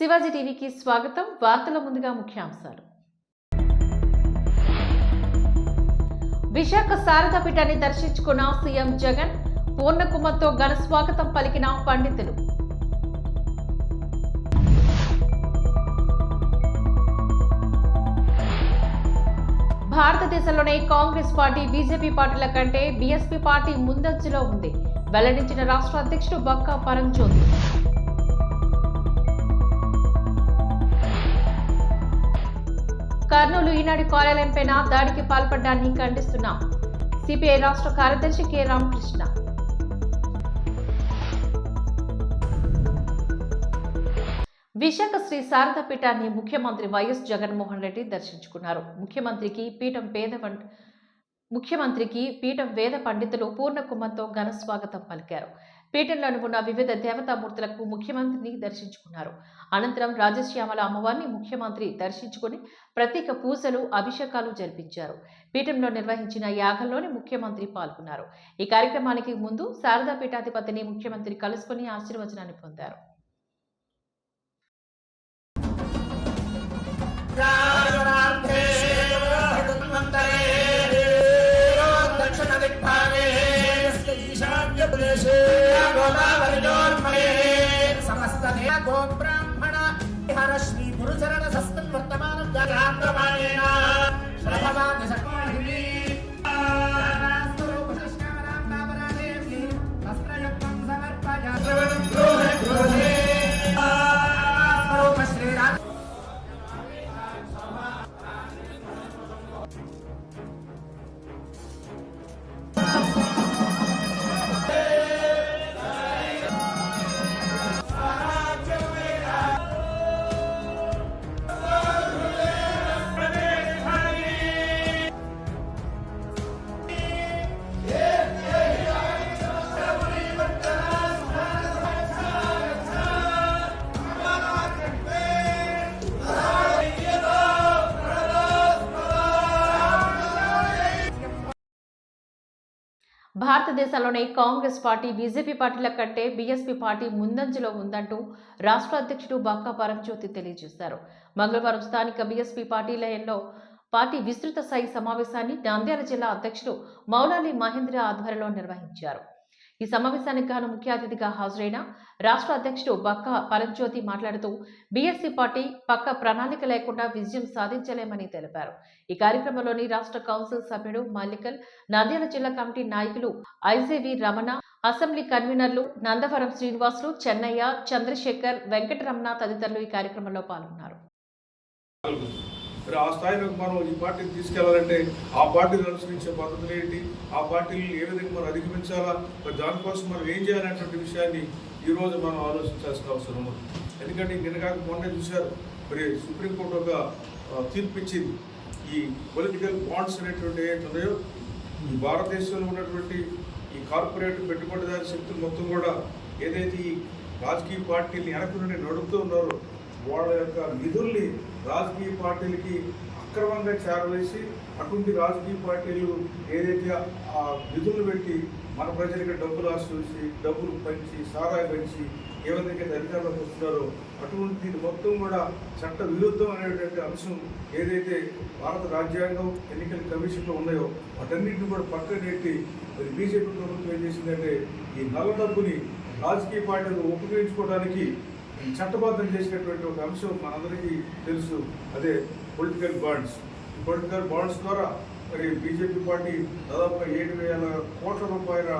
శివాజీ టీవీకి స్వాగతం. వార్తల ముందుగా ముఖ్యాంశాలు. విశాఖ శారదాపీఠాన్ని దర్శించుకున్న సీఎం జగన్ పూర్ణకుమంతో ఘన స్వాగతం పలికిన పండితులు. భారతదేశంలోనే కాంగ్రెస్ పార్టీ బీజేపీ పార్టీల కంటే బీఎస్పీ పార్టీ ముందంజలో ఉంది. వెల్లడించిన రాష్ట్ర అధ్యక్షుడు బక్కా పరంజ్యోతి కర్నూలు ఈనాడు కార్యాలయంపైన దాడికి పాల్పడ్డాన్ని ఖండిస్తున్నాం. సిపిఐ రాష్ట్ర కార్యదర్శి కె. రామకృష్ణ. విశాఖ శ్రీ శారద పీఠాన్ని ముఖ్యమంత్రి వైఎస్ జగన్మోహన్ రెడ్డి దర్శించుకున్నారు. ముఖ్యమంత్రికి పీఠం పేద ముఖ్యమంత్రికి పీఠం వేద పండితులు పూర్ణకుమంతో ఘన స్వాగతం పలికారు. పీఠంలోని ఉన్న వివిధ దేవతామూర్తులకు ముఖ్యమంత్రిని దర్శించుకున్నారు. అనంతరం రాజశ్యామల అమ్మవారిని ముఖ్యమంత్రి దర్శించుకుని ప్రత్యేక పూజలు అభిషేకాలు జరిపించారు. పీఠంలో నిర్వహించిన యాగంలోని ముఖ్యమంత్రి పాల్గొన్నారు. ఈ కార్యక్రమానికి ముందు శారదా పీఠాధిపతిని ముఖ్యమంత్రి కలుసుకుని ఆశీర్వచనాన్ని పొందారు. భారతదేశంలోనే కాంగ్రెస్ పార్టీ బీజేపీ పార్టీల కంటే బీఎస్పీ పార్టీ ముందంజలో ఉందంటూ రాష్ట్ర అధ్యక్షుడు బాకా పరంజ్యోతి తెలియజేశారు. మంగళవారం స్థానిక బీఎస్పీ పార్టీ లయంలో పార్టీ విస్తృత స్థాయి సమావేశాన్ని నంద్యాల జిల్లా అధ్యక్షుడు మౌలాలి మహేంద్ర ఆధ్వర్యంలో నిర్వహించారు. ఈ సమావేశానికి గాను ముఖ్య అతిథిగా హాజరైన రాష్ట్ర అధ్యక్షుడు బక్క పరంజ్యోతి మాట్లాడుతూ బీఎస్సీ పార్టీ పక్క ప్రణాళిక లేకుండా విజయం సాధించలేమని తెలిపారు. ఈ కార్యక్రమంలోని రాష్ట్ర కౌన్సిల్ సభ్యుడు మల్లికల్ నంద్యాల జిల్లా కమిటీ నాయకులు ఐజేవి రమణ అసెంబ్లీ కన్వీనర్లు నందవరం శ్రీనివాసులు చెన్నయ్య చంద్రశేఖర్ వెంకటరమణ తదితరులు ఈ కార్యక్రమంలో పాల్గొన్నారు. మరి ఆ స్థాయిలోకి మనం ఈ పార్టీని తీసుకెళ్ళాలంటే ఆ పార్టీని అనుసరించే పద్ధతులు ఏంటి? ఆ పార్టీని ఏ విధంగా మనం అధిగమించాలా? మరి దానికోసం మనం ఏం చేయాలనేటువంటి విషయాన్ని ఈ రోజు మనం ఆలోచించాల్సిన అవసరం ఉంది. ఎందుకంటే నిన్నగాక మొన్నే చూశారు మరి సుప్రీంకోర్టు ఒక తీర్పు ఇచ్చింది ఈ పొలిటికల్ బాండ్స్ అనేటువంటి ఉన్నాయో ఈ భారతదేశంలో ఉన్నటువంటి ఈ కార్పొరేట్ పెట్టుబడిదారి శక్తులు మొత్తం కూడా ఏదైతే ఈ రాజకీయ పార్టీని వెనక నుండి నడుపుతూ ఉన్నారో వాళ్ళ యొక్క నిధుల్ని రాజకీయ పార్టీలకి అక్రమంగా చేరవేసి అటువంటి రాజకీయ పార్టీలు ఏదైతే ఆ నిధులు పెట్టి మన ప్రజలకి డబ్బులు ఆశించి డబ్బులు పంచి సారా పెంచి ఏ విధంగా అయితే వస్తున్నారో అటువంటి మొత్తం కూడా చట్ట విరుద్ధం అనేటువంటి అంశం ఏదైతే భారత రాజ్యాంగం ఎన్నికల కమిషన్లో ఉన్నాయో వాటన్నింటిని కూడా పక్కన నెట్టి మరి బీజేపీ ప్రభుత్వం ఏం చేసిందంటే ఈ నల్ల డబ్బుని రాజకీయ పార్టీలు ఉపయోగించుకోవడానికి చట్టబద్ధం చేసినటువంటి ఒక అంశం మనందరికీ తెలుసు. అదే పొలిటికల్ బాండ్స్ పొలిటికల్ బాండ్స్ ద్వారా మరి బీజేపీ పార్టీ దాదాపుగా ఏడు వేల కోట్ల రూపాయల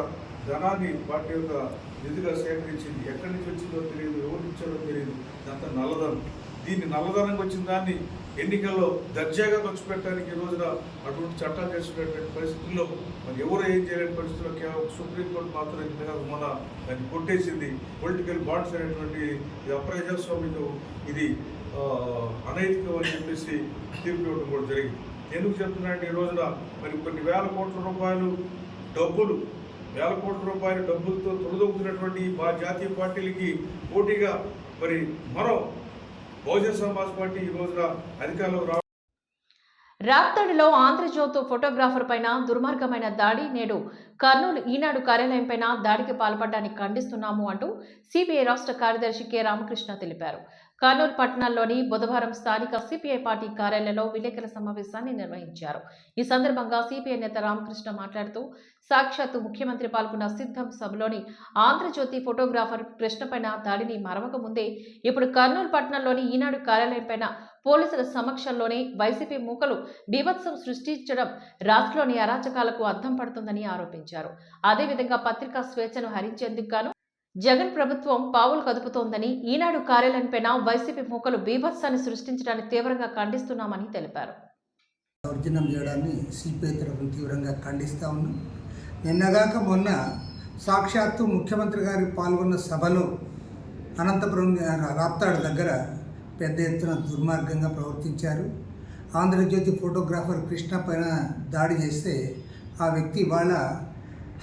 ధనాన్ని పార్టీ యొక్క నిధిగా సేకరించింది. ఎక్కడి నుంచి వచ్చిందో తెలియదు ఎవరు ఇచ్చారో తెలియదు. అంత నల్లదనం దీన్ని నల్లధనంగా వచ్చిన దాన్ని ఎన్నికల్లో దర్జాగా ఖర్చు పెట్టడానికి ఈ రోజున అటువంటి చట్టాలు చేసుకునేటువంటి పరిస్థితుల్లో మరి ఎవరు ఏం చేయలేని పరిస్థితుల్లో కేవలం సుప్రీంకోర్టు మాత్రం ఇంతగా మన దాన్ని కొట్టేసింది. పొలిటికల్ బాండ్స్ అనేటువంటి ఇది అప్రజాస్వామ్యం ఇది అనైతికం అని చెప్పేసి తీర్పు ఇవ్వడం కూడా జరిగింది. ఎందుకు చెప్తున్నానంటే ఈ రోజున మరి కొన్ని వేల కోట్ల రూపాయలు డబ్బులు వేల కోట్ల రూపాయల డబ్బులతో తొలదొక్కుతున్నటువంటి మా జాతీయ పార్టీలకి పోటీగా మరి మనం బహుజన సమాజ్ పార్టీ ఈ రోజున అధికారంలో రావడం రాప్తాడులో ఆంధ్రజ్యోతు ఫోటోగ్రాఫర్ పైన దుర్మార్గమైన దాడి నేడు కర్నూలు ఈనాడు కార్యాలయం పైన దాడికి పాల్పడ్డాన్ని ఖండిస్తున్నాము అంటూ సిబిఐ రాష్ట్ర కార్యదర్శి కె రామకృష్ణ తెలిపారు. కర్నూలు పట్టణంలోని బుధవారం స్థానిక సిపిఐ పార్టీ కార్యాలయంలో విలేకరుల సమావేశాన్ని నిర్వహించారు. ఈ సందర్భంగా సిపిఐ నేత రామకృష్ణ మాట్లాడుతూ సాక్షాత్తు ముఖ్యమంత్రి పాల్గొన్న సిద్ధం సభలోని ఆంధ్రజ్యోతి ఫోటోగ్రాఫర్ కృష్ణపైన దాడిని మరవక ముందే ఇప్పుడు కర్నూలు పట్టణంలోని ఈనాడు కార్యాలయంపైన పోలీసుల సమక్షంలోనే వైసీపీ మూకలు బీభత్సం సృష్టించడం రాష్ట్రంలోని అరాచకాలకు అద్దం పడుతుందని ఆరోపించారు. అదేవిధంగా పత్రికా స్వేచ్ఛను హరించేందుకు గాను జగన్ ప్రభుత్వం పావులు కదుపుతోందని ఈనాడు కార్యాలయంపైన వైసీపీ మూకలు బీభత్సాన్ని సృష్టించడాన్ని తీవ్రంగా ఖండిస్తున్నామని తెలిపారు. దౌర్జన్యం చేయడాన్ని సిపిఐ తరఫున తీవ్రంగా ఖండిస్తూ ఉన్నాం. నిన్నగాక మొన్న సాక్షాత్తు ముఖ్యమంత్రి గారు పాల్గొన్న సభలో అనంతపురం రాప్తాడు దగ్గర పెద్ద ఎత్తున దుర్మార్గంగా ప్రవర్తించారు. ఆంధ్రజ్యోతి ఫోటోగ్రాఫర్ కృష్ణ పైన దాడి చేస్తే ఆ వ్యక్తి వాళ్ళ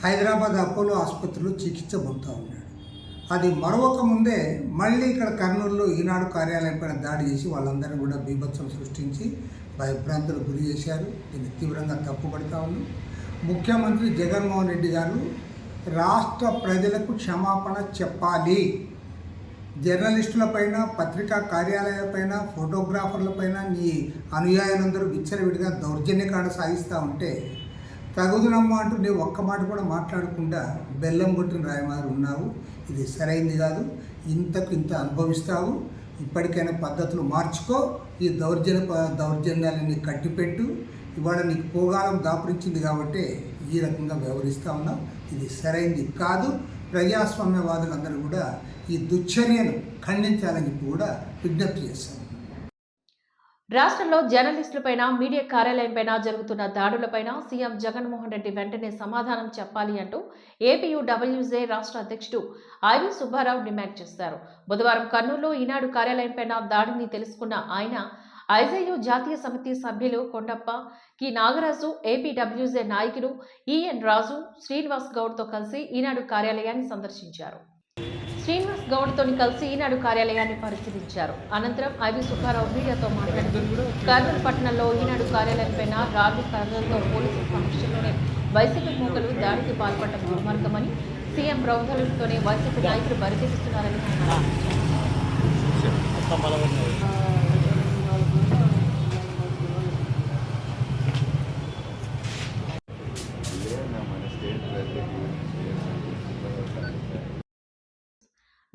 హైదరాబాద్ అపోలో ఆసుపత్రిలో చికిత్స పొందుతూ ఉన్నాడు. అది మరొక ముందే మళ్ళీ ఇక్కడ కర్నూలులో ఈనాడు కార్యాలయం పైన దాడి చేసి వాళ్ళందరినీ కూడా బీభత్సం సృష్టించి భయభ్రాంతులకు గురి చేశారు. దీన్ని తీవ్రంగా తప్పుపడతా ఉన్నాం ముఖ్యమంత్రి జగన్మోహన్ రెడ్డి గారు రాష్ట్ర ప్రజలకు క్షమాపణ చెప్పాలి. జర్నలిస్టులపైన పత్రికా కార్యాలయాలపైన ఫోటోగ్రాఫర్లపైన నీ అనుయాయులందరూ విచ్చలవిడిగా దౌర్జన్యకాండ సాగిస్తూ ఉంటే తగుదునమ్మా అంటూ నేను ఒక్క మాట కూడా మాట్లాడకుండా బెల్లం కొట్టిన రాయమారు ఉన్నావు. ఇది సరైంది కాదు. ఇంతకు ఇంత అనుభవిస్తావు. ఇప్పటికైనా పద్ధతులు మార్చుకో. ఈ దౌర్జన్య ప- దౌర్జన్యాలని కట్టిపెట్టు. ఇవాళ నీకు పోగాలం దాపురించింది కాబట్టి ఈ రకంగా వ్యవహరిస్తూ ఉన్నాం ఇది సరైంది కాదు. ప్రజాస్వామ్యవాదులందరూ కూడా ఈ దుశ్చర్యను ఖండించాలని చెప్పి కూడా విజ్ఞప్తి చేస్తాను రాష్ట్రంలో జర్నలిస్టులపైన మీడియా కార్యాలయంపైన జరుగుతున్న దాడులపైన సీఎం జగన్మోహన్ రెడ్డి వెంటనే సమాధానం చెప్పాలి అంటూ ఏపీయూడబ్ల్యూజే రాష్ట్ర అధ్యక్షుడు ఐవి సుబ్బారావు డిమాండ్ చేశారు. బుధవారం కర్నూలులో ఈనాడు కార్యాలయంపైన దాడిని తెలుసుకున్న ఆయన ఐజేయు జాతీయ సమితి సభ్యులు కొండప్ప కి నాగరాజు ఏపీడబ్ల్యూజే నాయకులు ఈఎన్ రాజు శ్రీనివాస్ గౌడ్తో కలిసి ఈనాడు కార్యాలయాన్ని సందర్శించారు. శ్రీనివాస్ గౌడ్తో కలిసి ఈనాడు కార్యాలయాన్ని పరిశీలించారు. అనంతరం ఐవి సుబ్బారావు మీడియాతో మాట్లాడుతూ కర్నూలు పట్టణంలో ఈనాడు కార్యాలయంపై రాజు కర్నూలుతో పోలీసుల సమక్షంలోనే వైసీపీ మూకలు దాడికి పాల్పడటం దుర్మార్గమని సీఎం ప్రవర్తనతోనే వైసీపీ నాయకులు పరిశీలిస్తున్నారని ఆయన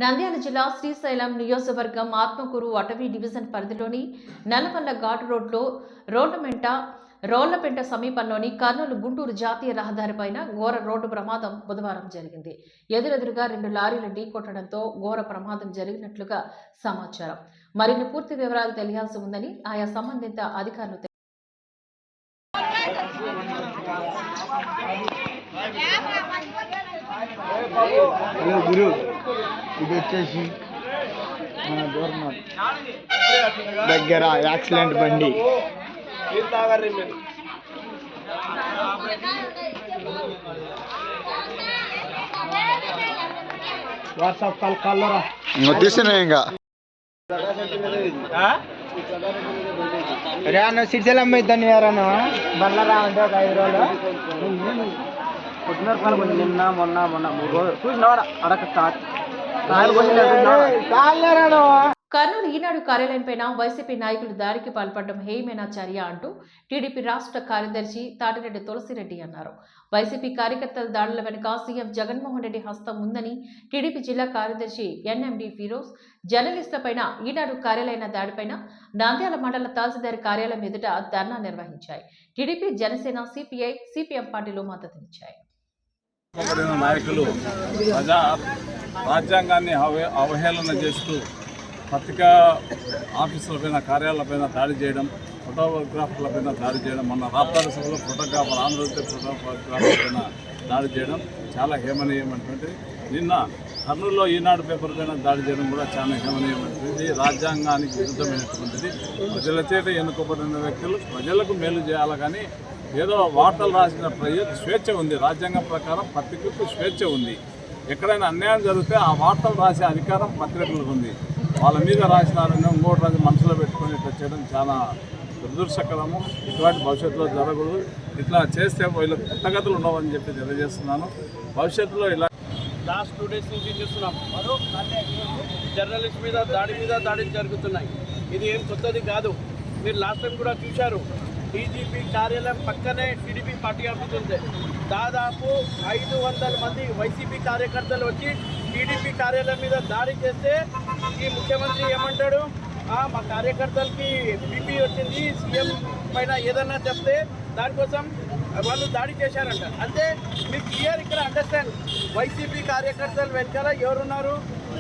నంద్యాల జిల్లా శ్రీశైలం నియోజకవర్గం ఆత్మకూరు అటవీ డివిజన్ పరిధిలోని నల్లమల్ల ఘాట్ రోడ్లో రోడ్లమెంట రోళ్ళపెంట సమీపంలోని కర్నూలు గుంటూరు జాతీయ రహదారిపైన ఘోర రోడ్డు ప్రమాదం బుధవారం జరిగింది. ఎదురెదురుగా రెండు లారీలు ఢీకొట్టడంతో ఘోర ప్రమాదం జరిగినట్లుగా సమాచారం. మరిన్ని పూర్తి వివరాలు తెలియాల్సి ఉందని ఆయా సంబంధిత అధికారులు గురు. ఇది వచ్చేసి మన దూరం దగ్గర యాక్సిడెంట్ బండి. వాట్సాప్ కాల్ కాల్లరా తీసినా ఇంకా. నువ్వు సిరిసెలమ్మ ఇద్దాను ఎవరన్నా బండ్లరా అంటే ఒక ఐదు రోజులు. పుట్టిన రూపాయలు కొంచెం నిన్న మొన్న మొన్న. మూడు రోజులు. చూసినవారా? అడక కాళ్ళరా కర్నూలు ఈనాడు కార్యాలయంపైన వైసీపీ నాయకులు దాడికి పాల్పడడం హేయమైన చర్య అంటూ టీడీపీ రాష్ట్ర కార్యదర్శి తాటిరెడ్డి తులసిరెడ్డి అన్నారు. వైసీపీ కార్యకర్తల దాడుల వెనుక సీఎం జగన్మోహన్ రెడ్డి హస్తం ఉందని టీడీపీ జిల్లా కార్యదర్శి ఎన్ఎండి ఫిరోజ్ జర్నలిస్టులపైన ఈనాడు కార్యాలయ దాడిపైన నంద్యాల మండల తహసీల్దార్ కార్యాలయం ఎదుట ధర్నా నిర్వహించాయి. టీడీపీ జనసేన సిపిఐ సిపిఎం పార్టీలు మద్దతునిచ్చాయి నాయకులు రాజ్యాంగాన్ని అవే అవహేళన చేస్తూ పత్రికా ఆఫీసులపైన కార్యాలపైన దాడి చేయడం ఫోటోగ్రాఫర్లపైన దాడి చేయడం మన రాప్తాడు సభలో ఫోటోగ్రాఫర్ ఆంధ్రప్రదేశ్ ఫోటోగ్రాఫర్ పైన దాడి చేయడం చాలా హేమనీయమైనటువంటిది నిన్న కర్నూలులో ఈనాడు పేపర్ పైన దాడి చేయడం కూడా చాలా హేమనీయమైనటువంటిది. రాజ్యాంగానికి విరుద్ధమైనటువంటిది. ప్రజల చేత ఎన్నుకోబడిన వ్యక్తులు ప్రజలకు మేలు చేయాలి కానీ ఏదో వార్తలు రాసిన ప్రజలకు స్వేచ్ఛ ఉంది. రాజ్యాంగం ప్రకారం పత్రికకు స్వేచ్ఛ ఉంది. ఎక్కడైనా అన్యాయం జరిగితే ఆ వార్తలు రాసే అధికారం పత్రికలకు ఉంది. వాళ్ళ మీద రాసినారని ఇంకోటి రాజు మనసులో పెట్టుకొని ఇట్లా చేయడం చాలా దురదృష్టకరము. ఇటువంటి భవిష్యత్తులో జరగదు ఇట్లా చేస్తే వీళ్ళు పుట్టగతులు ఉండవని చెప్పి తెలియజేస్తున్నాను. భవిష్యత్తులో ఇలా లాస్ట్ టూ డేస్ నుంచి చూస్తున్నాం? జర్నలిస్ట్ మీద దాడి మీద దాడులు జరుగుతున్నాయి. ఇది ఏం కొత్తది కాదు. మీరు లాస్ట్ టైం కూడా చూశారు. డీజీపీ కార్యాలయం పక్కనే టీడీపీ పార్టీ ఆఫీస్ ఉంది దాదాపు ఐదు వందల మంది వైసీపీ కార్యకర్తలు వచ్చి టీడీపీ కార్యాలయం మీద దాడి చేస్తే ఈ ముఖ్యమంత్రి ఏమంటాడు? మా కార్యకర్తలకి బీపీ వచ్చింది సీఎం పైన ఏదన్నా చెప్తే దానికోసం వాళ్ళు దాడి చేశారంట. అంటే మీకు క్లియర్ ఇక్కడ అండర్స్టాండ్. వైసీపీ కార్యకర్తలు వెనకాల ఎవరున్నారు?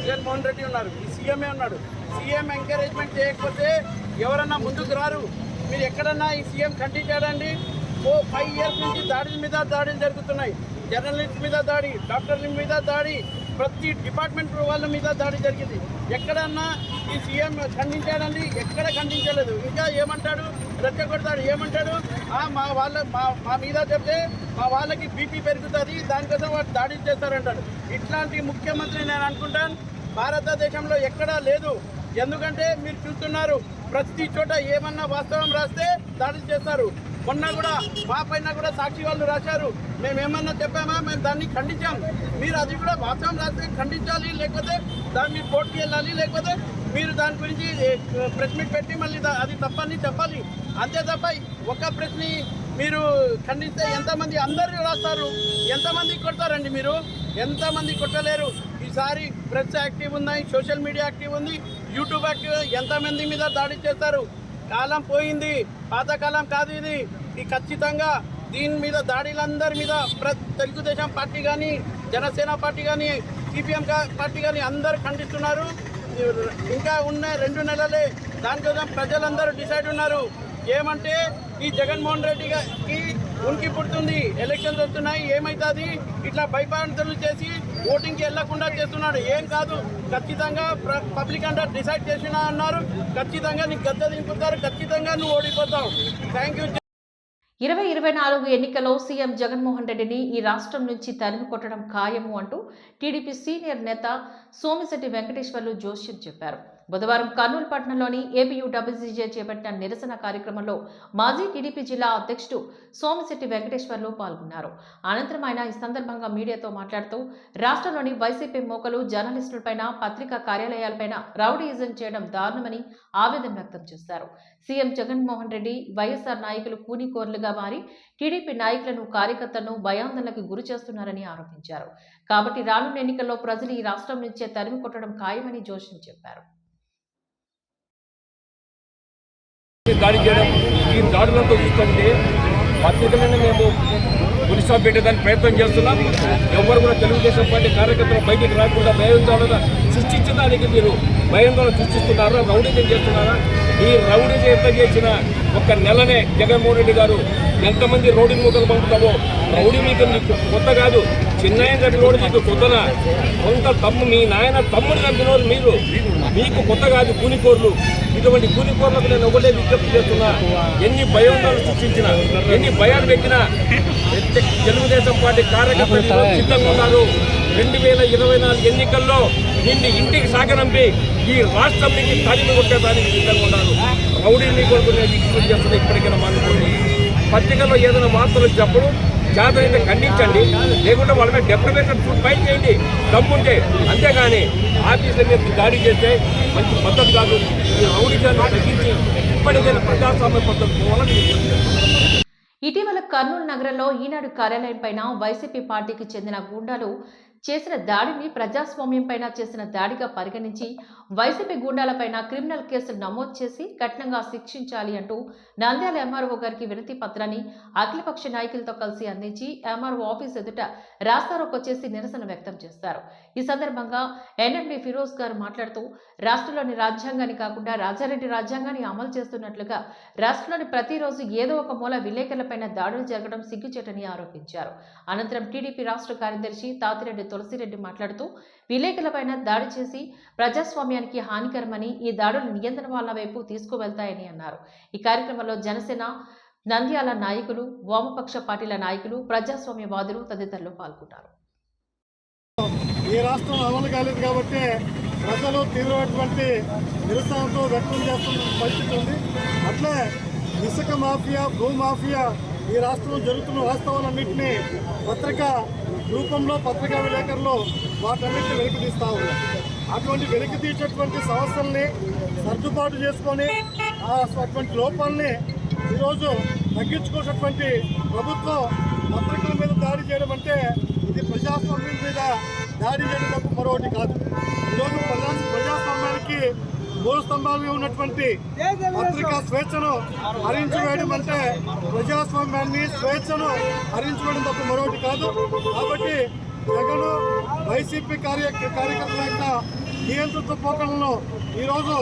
జగన్మోహన్ రెడ్డి ఉన్నారు. ఈ సీఎంఏ ఉన్నాడు. సీఎం ఎంకరేజ్మెంట్ చేయకపోతే ఎవరన్నా ముందుకు రారు? మీరు ఎక్కడన్నా ఈ సీఎం ఖండించారండి ఓ ఫైవ్ ఇయర్స్ నుంచి దాడుల మీద దాడులు జరుగుతున్నాయి. జర్నలిస్ట్ మీద దాడి డాక్టర్ల మీద దాడి ప్రతి డిపార్ట్మెంట్ వాళ్ళ మీద దాడి జరిగింది. ఎక్కడన్నా ఈ సీఎం ఖండించాడండి? ఎక్కడ ఖండించలేదు. ఇంకా ఏమంటాడు? రెచ్చగొడతాడు. ఏమంటాడు? "ఆ, మా వాళ్ళ మా మా మీద చెప్తే మా వాళ్ళకి బీపీ పెరుగుతుంది దానికోసం వాడు దాడి చేస్తారంటాడు. ఇట్లాంటి ముఖ్యమంత్రి నేను అనుకుంటాను. భారతదేశంలో ఎక్కడా లేదు. ఎందుకంటే మీరు చూస్తున్నారు ప్రతి చోట ఏమన్నా వాస్తవం రాస్తే దాడులు చేస్తారు. మొన్న కూడా మా పైన కూడా సాక్షి వాళ్ళు రాశారు. మేము ఏమన్నా చెప్పామా? మేము దాన్ని ఖండించాం. మీరు అది కూడా వాస్తవం రాస్తే ఖండించాలి లేకపోతే దాన్ని మీరు కోర్టుకి వెళ్ళాలి లేకపోతే మీరు దాని గురించి ప్రెస్ మీట్ పెట్టి మళ్ళీ అది తప్పని చెప్పాలి. అంతే తప్ప ఒక ప్రశ్ని మీరు ఖండిస్తే ఎంతమంది అందరూ రాస్తారు? ఎంతమంది కొడతారండి మీరు? ఎంతమంది కొట్టలేరు? ఈసారి ప్రెస్ యాక్టివ్ ఉన్నాయి సోషల్ మీడియా యాక్టివ్ ఉంది. యూట్యూబ్ ఎంతమంది మీద దాడి చేస్తారు కాలం పోయింది. పాతకాలం కాదు ఇది. ఇది ఖచ్చితంగా దీని మీద దాడిలందరి మీద ప్ర తెలుగుదేశం పార్టీ కానీ జనసేన పార్టీ కానీ సిపిఎం పార్టీ కానీ అందరు ఖండిస్తున్నారు. ఇంకా ఉన్న రెండు నెలలే దానికోసం ప్రజలందరూ డిసైడ్ ఉన్నారు. ఏమంటే ఈ జగన్మోహన్ రెడ్డి గారికి ఉనికి పుడుతుంది. ఎలక్షన్స్ వస్తున్నాయి. ఏమైతుంది? ఇట్లా భయపాంతలు చేసి ఓటింగ్కి వెళ్ళకుండా చేస్తున్నాడు. ఏం కాదు. ఖచ్చితంగా పబ్లిక్ అండర్ డిసైడ్ చేసినా అన్నారు. ఖచ్చితంగా నీకు గద్ద దింపుతారు. ఖచ్చితంగా నువ్వు ఓడిపోతావు. థ్యాంక్ యూ ఇరవై ఇరవై నాలుగు ఎన్నికల్లో సీఎం జగన్మోహన్ రెడ్డిని ఈ రాష్ట్రం నుంచి తరిమి కొట్టడం ఖాయము అంటూ టీడీపీ సీనియర్ నేత సోమిశెట్టి వెంకటేశ్వర్లు జోష్యం చెప్పారు. బుధవారం కర్నూలు పట్టణంలోని ఏపీయూడబ్ల్యూసీజే చేపట్టిన నిరసన కార్యక్రమంలో మాజీ టీడీపీ జిల్లా అధ్యక్షుడు సోమిశెట్టి వెంకటేశ్వర్లు పాల్గొన్నారు. అనంతరం ఆయన ఈ సందర్భంగా మీడియాతో మాట్లాడుతూ రాష్ట్రంలోని వైసీపీ మోకలు జర్నలిస్టులపైన పత్రికా కార్యాలయాలపైన రౌడీయిజం చేయడం దారుణమని ఆవేదన వ్యక్తం చేశారు. సీఎం జగన్మోహన్ రెడ్డి వైఎస్ఆర్ నాయకులు కూనికోర్లుగా మారి టీడీపీ నాయకులను కార్యకర్తలను భయాందోళనకు గురి చేస్తున్నారని ఆరోపించారు. కాబట్టి రానున్న ఎన్నికల్లో ప్రజలు ఈ రాష్ట్రం నుంచే తరిమి కొట్టడం ఖాయమని జోషిన్ చెప్పారు. దాడి చేయడం ఈ దాడులతో చూస్తుంటే పత్రికలను మేము పులిసా పెట్టేదానికి ప్రయత్నం చేస్తున్నాం. ఎవరు కూడా తెలుగుదేశం పార్టీ కార్యకర్తలు బయటికి రాకుండా భయాందోళన సృష్టించడానికి మీరు భయంతో సృష్టిస్తున్నారా? రౌడీజం చేస్తున్నారా? ఈ రౌడీజం ఎంత చేసిన ఒక నెలనే జగన్మోహన్ రెడ్డి గారు ఎంతమంది రోడ్డు మూకలు పంపుతామో రౌడీ మీకు మీకు కొత్త కాదు. చిన్నయ్య గట్టి రోడ్డు మీకు కొత్తనా? కొంత తమ్ము మీ నాయన తమ్ముడు చంపినోరు మీరు. మీకు కొత్త కాదు కూలికోర్లు ఇటువంటి కూలికోర్లకు నేను ఒకటే విజ్ఞప్తి చేస్తున్నా. ఎన్ని భయోందాలు సృష్టించిన ఎన్ని భయాలు పెట్టినా తెలుగుదేశం పార్టీ కార్యకర్తలు సిద్ధంగా ఉన్నారు. రెండు వేల ఇరవై నాలుగు ఎన్నికల్లో నిన్ను ఇంటికి సాగనంపి ఈ రాష్ట్రం నుంచి తరిమి కొట్టేదానికి సిద్ధంగా ఉన్నారు. రౌడీని కొడుకు నేను విజ్ఞప్తి చేస్తున్నా ఇప్పటికైనా మానుకోండి పత్రికల్లో ఏదైనా వార్తలు చెప్పడం జాతరైతే ఖండించండి. లేకుంటే వాళ్ళ మీద డెప్రవేషన్ ఫుడ్ ఫైట్ చేయండి. దమ్ముంటే అంతేగాని ఆఫీసుల మీద దాడి చేస్తే మంచి పద్ధతి కాదు. ఈ రౌడీజాన్ని తగ్గించి ఇప్పటికైనా ప్రజాస్వామ్య పద్ధతి పోవాలని ఇటీవల కర్నూలు నగరంలో ఈనాడు కార్యాలయం పైన వైసీపీ పార్టీకి చెందిన గూండాలు చేసిన దాడిని ప్రజాస్వామ్యం పైన చేసిన దాడిగా పరిగణించి వైసీపీ గూండాలపైన క్రిమినల్ కేసులు నమోదు చేసి కఠినంగా శిక్షించాలి అంటూ నంద్యాల ఎంఆర్ఓ గారికి వినతి పత్రాన్ని అఖిలపక్ష నాయకులతో కలిసి అందించి ఎంఆర్ఓ ఆఫీస్ ఎదుట రాస్తారోకో వచ్చేసి నిరసన వ్యక్తం చేస్తారు ఈ సందర్భంగా ఎన్ఎండి ఫిరోజ్ గారు మాట్లాడుతూ రాష్ట్రంలోని రాజ్యాంగాన్ని కాకుండా రాజారెడ్డి రాజ్యాంగాన్ని అమలు చేస్తున్నట్లుగా రాష్ట్రంలోని ప్రతిరోజు ఏదో ఒక మూల విలేకరులపైన దాడులు జరగడం సిగ్గుచేటని ఆరోపించారు. అనంతరం టీడీపీ రాష్ట్ర కార్యదర్శి తాతిరెడ్డి తులసిరెడ్డి మాట్లాడుతూ విలేకరులపైన దాడి చేసి ప్రజాస్వామ్యానికి హానికరమని ఈ దాడులు నియంత్రణ వాళ్ళ వైపు తీసుకువెళ్తాయని అన్నారు. ఈ కార్యక్రమంలో జనసేన నంద్యాల నాయకులు వామపక్ష పార్టీల నాయకులు ప్రజాస్వామ్యవాదులు తదితరులు పాల్గొన్నారు. ఈ రాష్ట్రం అమలు కాలేదు కాబట్టి ప్రజలు తీవ్రమైనటువంటి నిరసనతో వ్యక్తం చేస్తున్న పరిస్థితి ఉంది. అట్లే ఇసుక మాఫియా భూ మాఫియా ఈ రాష్ట్రంలో జరుగుతున్న వాస్తవాలన్నింటినీ పత్రిక రూపంలో పత్రికా విలేకరులు వాటన్నింటినీ వెలికి తీస్తూ ఉన్నారు. అటువంటి వెలికి తీసేటువంటి సమస్యల్ని సర్దుబాటు చేసుకొని అటువంటి లోపాలని ఈరోజు తగ్గించుకున్నటువంటి ప్రభుత్వం పత్రికల మీద దాడి చేయడం అంటే ఇది ప్రజాస్వామ్యం మీద దాడి చేయడం తప్ప మరొకటి కాదు. ఈరోజు ప్రజా ప్రజాస్వామ్యానికి మూల స్తంభాలుగా ఉన్నటువంటి పత్రికా స్వేచ్ఛను హరించివేయడం అంటే ప్రజాస్వామ్యాన్ని స్వేచ్ఛను హరించుకోవడం తప్ప మరొకటి కాదు. కాబట్టి జగన్ వైసీపీ కార్య కార్యకర్తల యొక్క నియంత్రిత పోకలను ఈరోజు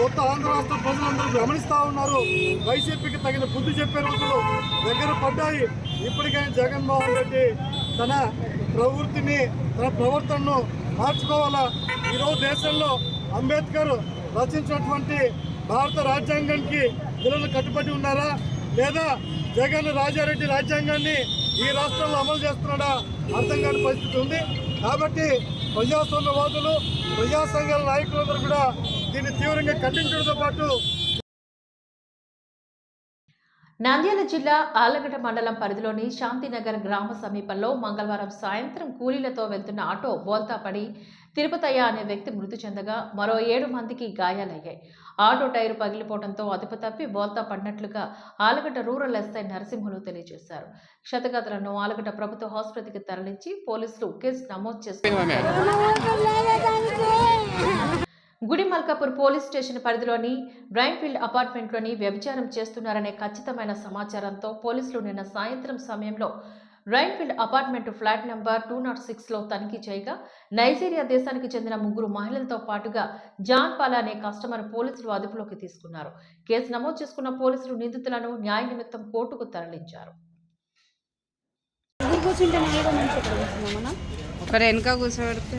మొత్తం ఆంధ్ర రాష్ట్ర ప్రజలందరూ గమనిస్తూ ఉన్నారు. వైసీపీకి తగిన బుద్ధి చెప్పే రోజులు దగ్గర పడ్డాయి. ఇప్పటికైనా జగన్మోహన్ రెడ్డి తన ప్రవృత్తిని తన ప్రవర్తనను మార్చుకోవాలా? ఈరోజు దేశంలో అంబేద్కర్ రచించినటువంటి భారత రాజ్యాంగానికి పిల్లలు కట్టుబడి ఉన్నారా? లేదా జగన్ రాజారెడ్డి రాజ్యాంగాన్ని ఈ రాష్ట్రంలో అమలు చేస్తున్నాడా? అర్థం కాని పరిస్థితి ఉంది. కాబట్టి ప్రజాస్వామ్యవాదులు ప్రజా సంఘాల నాయకులందరూ కూడా దీన్ని తీవ్రంగా ఖండించడంతో పాటు నంద్యాల జిల్లా ఆలగడ్డ మండలం పరిధిలోని శాంతినగర్ గ్రామ సమీపంలో మంగళవారం సాయంత్రం కూలీలతో వెళ్తున్న ఆటో బోల్తా పడి తిరుపతయ్య అనే వ్యక్తి మృతి చెందగా మరో ఏడు మందికి గాయాలయ్యాయి. ఆటో టైరు పగిలిపోవడంతో అదుపు తప్పి బోల్తా పడినట్లుగా ఆలగడ్డ రూరల్ ఎస్ఐ నరసింహులు తెలియజేశారు. క్షతగాతులను ఆలగడ్డ ప్రభుత్వ ఆసుపత్రికి తరలించి పోలీసులు కేసు నమోదు చేస్తున్నారు. గుడి మల్కాపూర్ పోలీస్ స్టేషన్ పరిధిలోని బ్రైన్ఫీల్డ్ అపార్ట్మెంట్లోని వ్యభిచారం చేస్తున్నారనే ఖచ్చితమైన సమాచారంతో పోలీసులు నిన్న సాయంత్రం సమయంలో Rainfield apartment flat number two naught సిక్స్లో తనిఖీ చేయగా నైజీరియా దేశానికి చెందిన ముగ్గురు మహిళలతో పాటుగా జాన్ పాలా అనే కస్టమర్ పోలీసులు అదుపులోకి తీసుకున్నారు. కేసు నమోదు చేసుకున్న పోలీసులు నిందితులను న్యాయ నిమిత్తం కోర్టుకు తరలించారు. ఒకరు వెనక కూర్చోబెడితే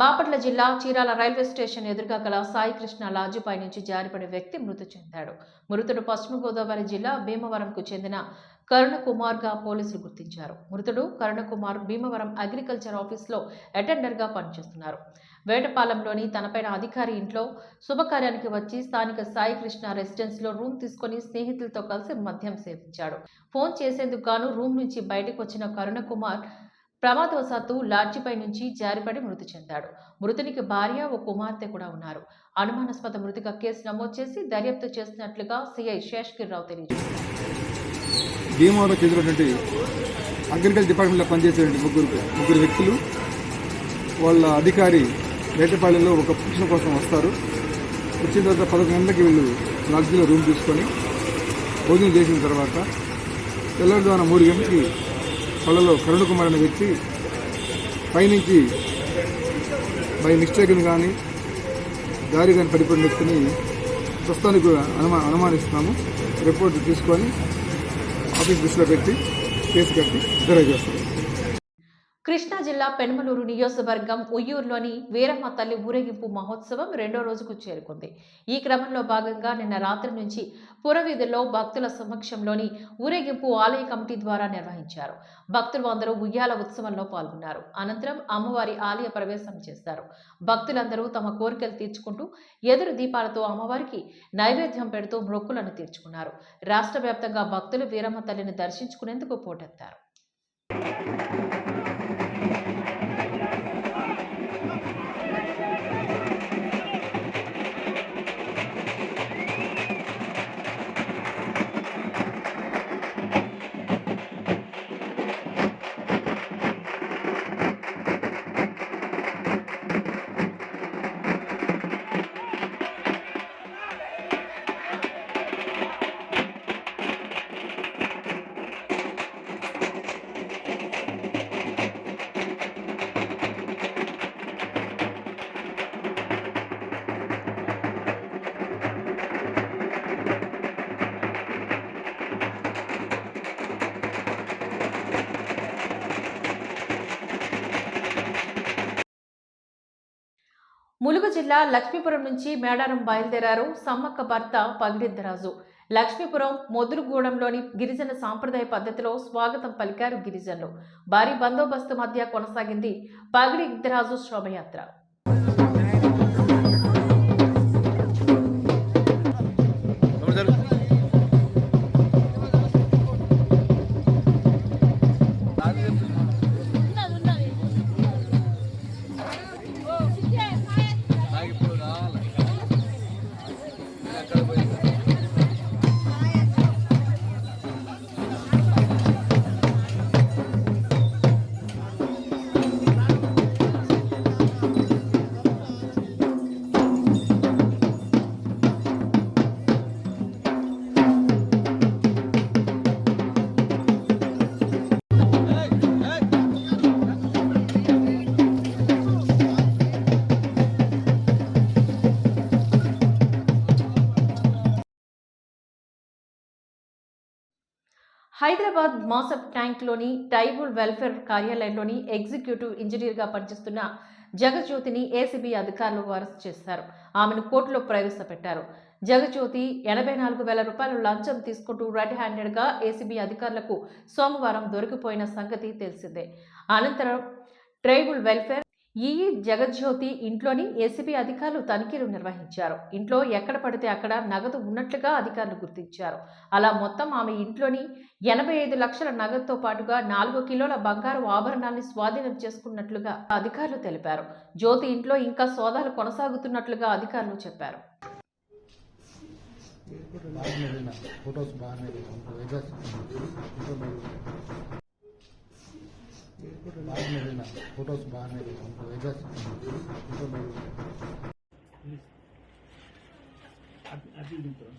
బాపట్ల జిల్లా చీరాల రైల్వే స్టేషన్ ఎదురుగా గల సాయికృష్ణ లాజుపై నుంచి జారిపడిన వ్యక్తి మృతి చెందాడు. మృతుడు పశ్చిమ గోదావరి జిల్లా భీమవరంకు చెందిన కరుణ కుమార్గా పోలీసులు గుర్తించారు. మృతుడు కరుణ కుమార్ భీమవరం అగ్రికల్చర్ ఆఫీస్లో అటెండర్గా పనిచేస్తున్నారు. వేటపాలెంలోని తనపైన అధికారి ఇంట్లో శుభకార్యానికి వచ్చి స్థానిక సాయికృష్ణ రెసిడెన్స్లో రూమ్ తీసుకొని స్నేహితులతో కలిసి మద్యం సేవించాడు. ఫోన్ చేసేందుకు గాను రూమ్ నుంచి బయటకు వచ్చిన కరుణ కుమార్ ప్రమాదవశాత్తు లాడ్జిపై నుంచి జారిపడి మృతి చెందాడు. మృతునికి భార్య ఓ కుమార్తె కూడా ఉన్నారు. అనుమానాస్పద మృతిగా కేసు నమోదు చేసి దర్యాప్తు చేస్తున్నట్లుగా సిఐ శేష్గిరిరావు తెలియజేశారు. భీమవరం చెందినటువంటి అగ్రికల్చర్ డిపార్ట్మెంట్లో పనిచేసే ముగ్గురు ముగ్గురు వ్యక్తులు వాళ్ళ అధికారి వేటపాలెంలో ఒక ఫంక్షన్ కోసం వస్తారు. వచ్చిన తర్వాత పదకొండు గంటలకి వీళ్ళు లాడ్జీలో రూమ్ తీసుకొని భోజనం చేసిన తర్వాత తెల్లవారుజామున మూడు గంటలకి పళ్ళలో కరుణ కుమార్ అనే వ్యక్తి పైనుంచి బై మిస్టేక్ని కానీ దారి కానీ పడిపోయిన వ్యక్తిని ప్రస్తుతానికి అనుమా అనుమానిస్తున్నాము. రిపోర్ట్ తీసుకొని ఆఫీస్ దృష్టిలో పెట్టి కేసు కట్టి దర్యాప్తు చేస్తాం. జిల్లా పెనమలూరు నియోజకవర్గం ఉయ్యూరులోని వీరమ్మ తల్లి ఊరేగింపు మహోత్సవం రెండో రోజుకు చేరుకుంది. ఈ క్రమంలో భాగంగా నిన్న రాత్రి నుంచి పురవీధుల్లో భక్తుల సమక్షంలోని ఊరేగింపు ఆలయ కమిటీ ద్వారా నిర్వహించారు. భక్తులు అందరూ ఉయ్యాల ఉత్సవంలో పాల్గొన్నారు. అనంతరం అమ్మవారి ఆలయ ప్రవేశం చేశారు. భక్తులందరూ తమ కోరికలు తీర్చుకుంటూ ఎదురు దీపాలతో అమ్మవారికి నైవేద్యం పెడుతూ మొక్కులను తీర్చుకున్నారు. రాష్ట్ర వ్యాప్తంగా భక్తులు వీరమ్మ తల్లిని దర్శించుకునేందుకు పోటెత్తారు. జిల్లా లక్ష్మీపురం నుంచి మేడారం బయలుదేరారు సమ్మక్క భర్త పగిడిద్దరాజు. లక్ష్మీపురం మొదులుగూడెంలోని గిరిజన సాంప్రదాయ పద్ధతిలో స్వాగతం పలికారు గిరిజనులు. భారీ బందోబస్తు మధ్య కొనసాగింది పగిడి ఇద్దరాజు శోభయాత్ర హైదరాబాద్ మాసప్ ట్యాంక్లోని ట్రైబల్ వెల్ఫేర్ కార్యాలయంలోని ఎగ్జిక్యూటివ్ ఇంజనీర్గా పనిచేస్తున్న జగజ్యోతిని ఏసీబీ అధికారులు అరెస్ట్ చేశారు. ఆమెను కోర్టులో ప్రవేశపెట్టారు. జగజ్యోతి ఎనభై నాలుగు వేల రూపాయలు లంచం తీసుకుంటూ రెడ్ హ్యాండెడ్గా ఏసీబీ అధికారులకు సోమవారం దొరికిపోయిన సంగతి తెలిసిందే. అనంతరం ట్రైబల్ వెల్ఫేర్ ఈఈ జగజ్యోతి ఇంట్లోని ఏసీబీ అధికారులు తనిఖీలు నిర్వహించారు. ఇంట్లో ఎక్కడ పడితే అక్కడ నగదు ఉన్నట్లుగా అధికారులు గుర్తించారు. అలా మొత్తం ఆమె ఇంట్లోని ఎనభై ఐదు లక్షల నగదుతో పాటుగా నాలుగు కిలోల బంగారు ఆభరణాన్ని స్వాధీనం చేసుకున్నట్లుగా అధికారులు తెలిపారు. జ్యోతి ఇంట్లో ఇంకా సోదాలు కొనసాగుతున్నట్లుగా అధికారులు చెప్పారు. बाद में लेना फ़ोटोज़ बाद में लेना हमको एड्रेस फ़ोटो में अभी तो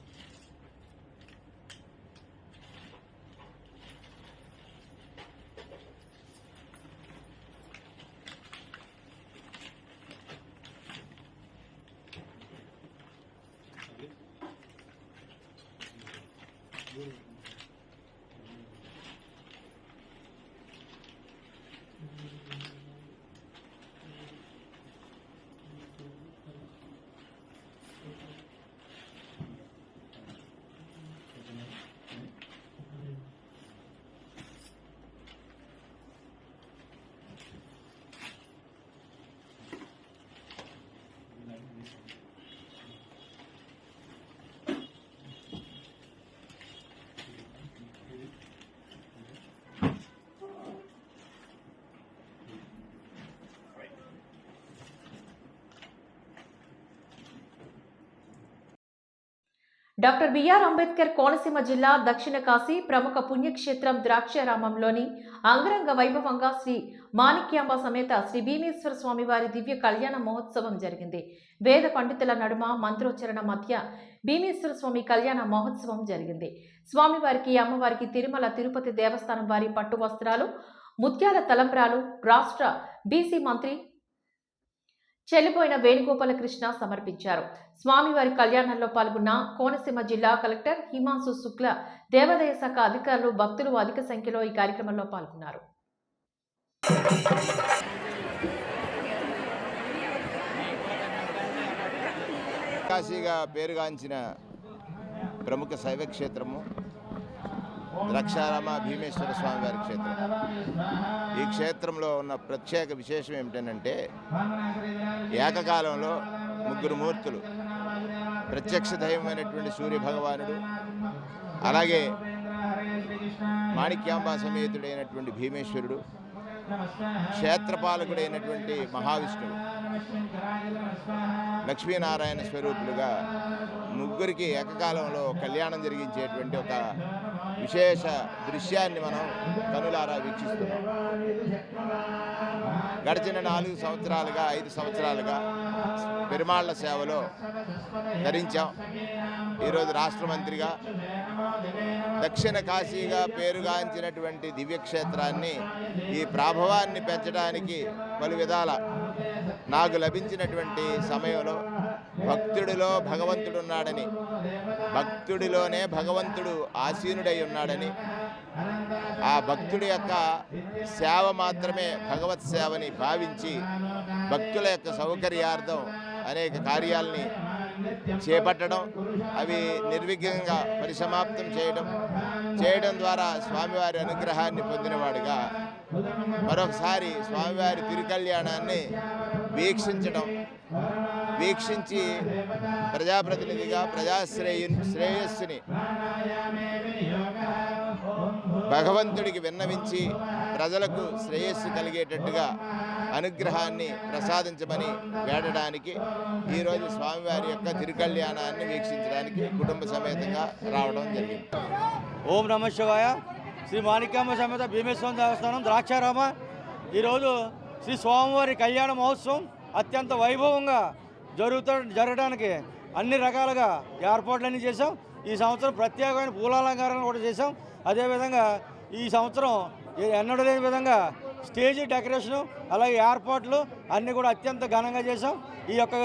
Doctor BR Ambedkar Konaseema జిల్లా దక్షిణ కాశీ ప్రముఖ పుణ్యక్షేత్రం ద్రాక్షారామంలోని అంగరంగ వైభవంగా శ్రీ మాణిక్యాంబ సమేత శ్రీ భీమేశ్వర స్వామివారి దివ్య కళ్యాణ మహోత్సవం జరిగింది. వేద పండితుల నడుమ మంత్రోచ్చరణ మధ్య భీమేశ్వర స్వామి కళ్యాణ మహోత్సవం జరిగింది. స్వామివారికి అమ్మవారికి తిరుమల తిరుపతి దేవస్థానం వారి పట్టు వస్త్రాలు ముత్యాల తలంబ్రాలు రాష్ట్ర బీసీ మంత్రి చెల్లిపోయిన వేణుగోపాలకృష్ణ సమర్పించారు. స్వామివారి కళ్యాణంలో పాల్గొన్న కోనసీమ జిల్లా కలెక్టర్ హిమాంశు శుక్ల దేవాదాయ శాఖ అధికారులు భక్తులు అధిక సంఖ్యలో ఈ కార్యక్రమంలో పాల్గొన్నారు. కాశీగా పేరుగాంచిన ప్రముఖ శైవ క్షేత్రము ద్రాక్షారామ భీమేశ్వర స్వామివారి క్షేత్రం. ఈ క్షేత్రంలో ఉన్న ప్రత్యేక విశేషం ఏమిటంటే ఏకకాలంలో ముగ్గురు మూర్తులు ప్రత్యక్ష దైవమైనటువంటి సూర్య భగవానుడు అలాగే మాణిక్యాంబా సమేతుడైనటువంటి భీమేశ్వరుడు క్షేత్రపాలకుడైనటువంటి మహావిష్ణువు లక్ష్మీనారాయణ స్వరూపులుగా ముగ్గురికి ఏకకాలంలో కళ్యాణం జరిగించేటువంటి ఒక విశేష దృశ్యాన్ని మనం కనులారా వీక్షిస్తున్నాం. గడిచిన నాలుగు సంవత్సరాలుగా ఐదు సంవత్సరాలుగా పెరుమాళ్ళ సేవలో ధరించాం. ఈరోజు రాష్ట్ర మంత్రిగా దక్షిణ కాశీగా పేరుగాంచినటువంటి దివ్యక్షేత్రాన్ని ఈ ప్రాభవాన్ని పెంచడానికి పలు విధాల నాకు లభించినటువంటి సమయంలో భక్తుడిలో భగవంతుడు ఉన్నాడని భక్తుడిలోనే భగవంతుడు ఆసీనుడై ఉన్నాడని. ఆ భక్తుడి యొక్క సేవ మాత్రమే భగవత్ సేవని భావించి భక్తుల యొక్క సౌకర్యార్థం అనేక కార్యాలని చేపట్టడం అవి నిర్విఘ్నంగా పరిసమాప్తం చేయడం చేయడం ద్వారా స్వామివారి అనుగ్రహాన్ని పొందినవాడుగా మరొకసారి స్వామివారి తిరుకల్యాణాన్ని వీక్షించడం వీక్షించి ప్రజాప్రతినిధిగా ప్రజాశ్రేయు శ్రేయస్సుని భగవంతుడికి విన్నవించి ప్రజలకు శ్రేయస్సు కలిగేటట్టుగా అనుగ్రహాన్ని ప్రసాదించమని వేడడానికి ఈరోజు స్వామివారి యొక్క తిరుకళ్యాణాన్ని వీక్షించడానికి కుటుంబ సమేతంగా రావడం జరిగింది. ఓం నమ శివాయ. శ్రీ మాణిక్యామ్మ సమేత భీమేశ్వరం దేవస్థానం ద్రాక్షారామ. ఈరోజు శ్రీ స్వామివారి కళ్యాణ మహోత్సవం అత్యంత వైభవంగా జరుగుతూ జరగడానికి అన్ని రకాలుగా ఏర్పాట్లన్నీ చేశాం. ఈ సంవత్సరం ప్రత్యేకమైన పూలాలంకారాలను కూడా చేసాం అదేవిధంగా ఈ సంవత్సరం ఎ- ఎన్నడూ లేని విధంగా స్టేజ్ డెకరేషను అలాగే ఏర్పాట్లు అన్నీ కూడా అత్యంత ఘనంగా చేశాం. ఈ యొక్క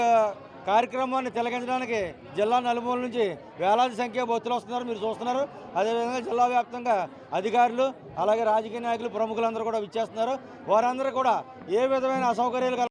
కార్యక్రమాన్ని తిలకించడానికి జిల్లా నలుమూల నుంచి వేలాది సంఖ్య భక్తులు వస్తున్నారు. మీరు చూస్తున్నారు. అదేవిధంగా జిల్లా వ్యాప్తంగా అధికారులు అలాగే రాజకీయ నాయకులు ప్రముఖులందరూ కూడా విచ్చేస్తున్నారు. వారందరూ కూడా ఏ విధమైన అసౌకర్యాలు